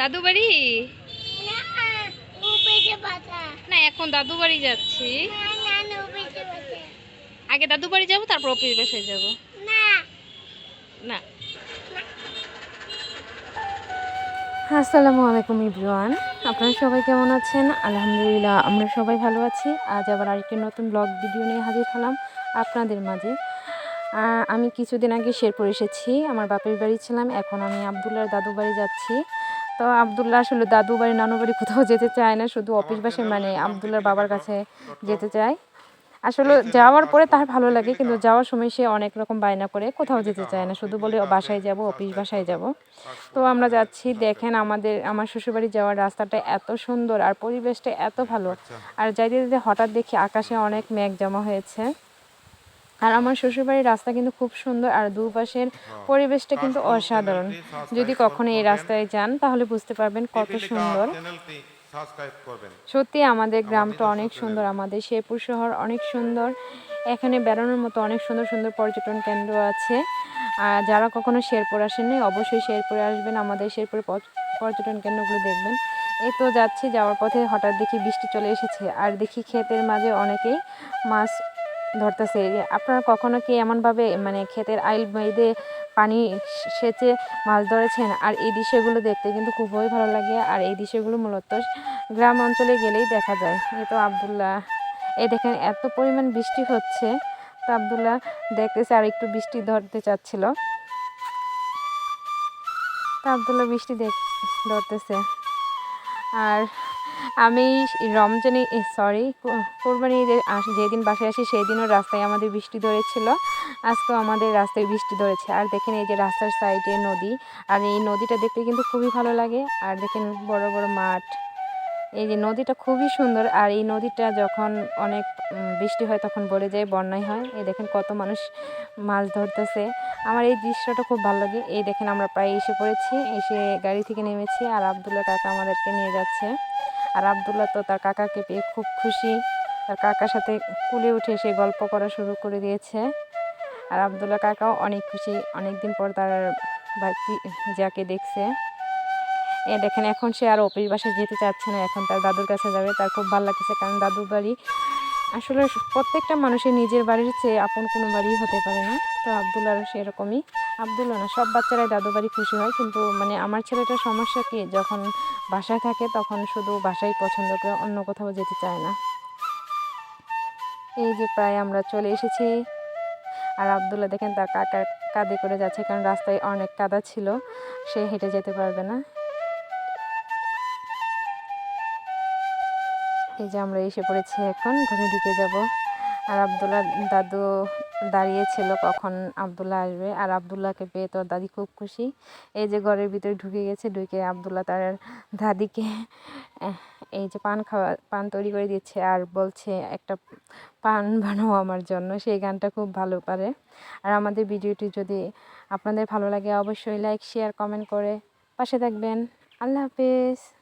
দাদু বাড়ি? না এখন দাদু বাড়ি যাচ্ছি। আগে দাদু বাড়ি যাব তারপর অফিস বাসায় যাব। না। না। আসসালামু আলাইকুম ইব্রুয়ান। আপনারা সবাই কেমন আছেন? আলহামদুলিল্লাহ আমরা সবাই ভালো আছি। আজ আবার আরেকটি নতুন ব্লগ ভিডিও নিয়ে হাজির হলাম আপনাদের মাঝে। আহ, আমি কিছুদিন আগে শেরপুর এসেছি। আমার বাপের বাড়ি ছিলাম এখন আমি আবদুল্লার দাদু বাড়ি যাচ্ছি। তো আবদুল্লাহ আসলে দাদু বাড়ি নানু বাড়ি কোথাও যেতে চায় না শুধু অফিস বাসে মানে আবদুল্লার বাবার কাছে যেতে চায়। আসলে যাওয়ার পরে তার ভালো লাগে কিন্তু যাওয়ার সময় সে অনেক রকম বায়না করে কোথাও যেতে চায় না শুধু বলে বাসায় যাব অফিস বাসায় যাব। তো আমরা যাচ্ছি দেখেন আমাদের আমার শ্বশুরবাড়ি যাওয়ার রাস্তাটা এত সুন্দর আর পরিবেশটা এত ভালো। আর যাইতে যেতে হঠাৎ দেখি আকাশে অনেক মেঘ জমা হয়েছে। আর আমার শ্বশুরবাড়ির রাস্তা কিন্তু খুব সুন্দর আর দুপাশের পরিবেশটা কিন্তু অসাধারণ। যদি কখনো এই রাস্তায় যান তাহলে বুঝতে পারবেন কত সুন্দর। সত্যি আমাদের গ্রামটা অনেক সুন্দর আমাদের শেরপুর শহর অনেক সুন্দর। এখানে বেড়ানোর মতো অনেক সুন্দর সুন্দর পর্যটন কেন্দ্র আছে। আর যারা কখনো শেরপুর আসেননি অবশ্যই শেরপুরে আসবেন আমাদের শেরপুরে পর্যটন কেন্দ্রগুলো দেখবেন। এই তো যাচ্ছি যাওয়ার পথে হঠাৎ দেখি বৃষ্টি চলে এসেছে। আর দেখি ক্ষেতের মাঝে অনেকেই মাছ ধরতেছে। আপনারা কখনো কি এমনভাবে মানে ক্ষেতের আইল বেঁধে পানি সেচে মাছ ধরেছেন? আর এই দৃশ্যগুলো দেখতে কিন্তু খুবই ভালো লাগে। আর এই দৃশ্যগুলো মূলত গ্রাম অঞ্চলে গেলেই দেখা যায়। এই তো আবদুল্লাহ এই দেখেন এত পরিমাণ বৃষ্টি হচ্ছে। তো আবদুল্লাহ দেখতেছে আর একটু বৃষ্টি ধরতে চাচ্ছিল। তো আবদুল্লাহ বৃষ্টি দেখ, ধরতেছে। আর আমি রমজানে সরি কোরবানি ঈদের যেদিন বাসায় আসি সেই দিনও রাস্তায় আমাদের বৃষ্টি ধরেছিল। আজকেও আমাদের রাস্তায় বৃষ্টি ধরেছে। আর দেখেন এই যে রাস্তার সাইডে নদী। আর এই নদীটা দেখতে কিন্তু খুবই ভালো লাগে। আর দেখেন বড় বড় মাঠ। এই যে নদীটা খুবই সুন্দর। আর এই নদীটা যখন অনেক বৃষ্টি হয় তখন বলে যায়, বন্যায় হয়। এই দেখেন কত মানুষ মাছ ধরতেছে। আমার এই দৃশ্যটা খুব ভালো লাগে। এই দেখেন আমরা প্রায় এসে পড়েছি। এসে গাড়ি থেকে নেমেছি। আর আবদুল্লাহ কাকা আমাদেরকে নিয়ে যাচ্ছে। আর আবদুল্লাহ তো তার কাকাকে পেয়ে খুব খুশি। তার কাকার সাথে কুলে উঠে সে গল্প করা শুরু করে দিয়েছে। আর আবদুল্লাহ কাকাও অনেক খুশি অনেক দিন পর তার বাড়ি যাকে দেখছে। এ দেখেন, এখন সে আর অফিস বাসায় যেতে চাচ্ছে না, এখন তার দাদুর কাছে যাবে। তার খুব ভালো লাগছে কারণ দাদুর বাড়ি আসলে প্রত্যেকটা মানুষের নিজের বাড়ির চেয়ে আপন কোনো বাড়ি হতে পারে না। তো আবদুল্লারও সেরকমই। আবদুল্লা না, সব বাচ্চারাই দাদু বাড়ি খুশি হয়। কিন্তু মানে আমার ছেলেটার সমস্যা কি? যখন বাসায় থাকে তখন শুধু বাসাই পছন্দ করে অন্য কোথাও যেতে চায় না। এই যে প্রায় আমরা চলে এসেছি। আর আবদুল্লা দেখেন তার কাকার কাঁধে করে যাচ্ছে কারণ রাস্তায় অনেক কাদা ছিল। সে হেঁটে যেতে পারবে না। এই যে আমরা এসে পড়েছি এখন, ঘরে ঢুকে যাব। আর আবদুল্লাহ দাদু দাঁড়িয়েছিল কখন আবদুল্লাহ আসবে। আর আবদুল্লাহকে পেয়ে তোর দাদি খুব খুশি। এই যে ঘরের ভিতরে ঢুকে গেছে, ঢুকে আবদুল্লাহ তার দাদিকে এই যে পান খাওয়া, পান তৈরি করে দিচ্ছে আর বলছে, একটা পান বানাও আমার জন্য। সেই গানটা খুব ভালো পারে। আর আমাদের ভিডিওটি যদি আপনাদের ভালো লাগে, অবশ্যই লাইক শেয়ার কমেন্ট করে পাশে থাকবেন। আল্লাহ হাফেজ।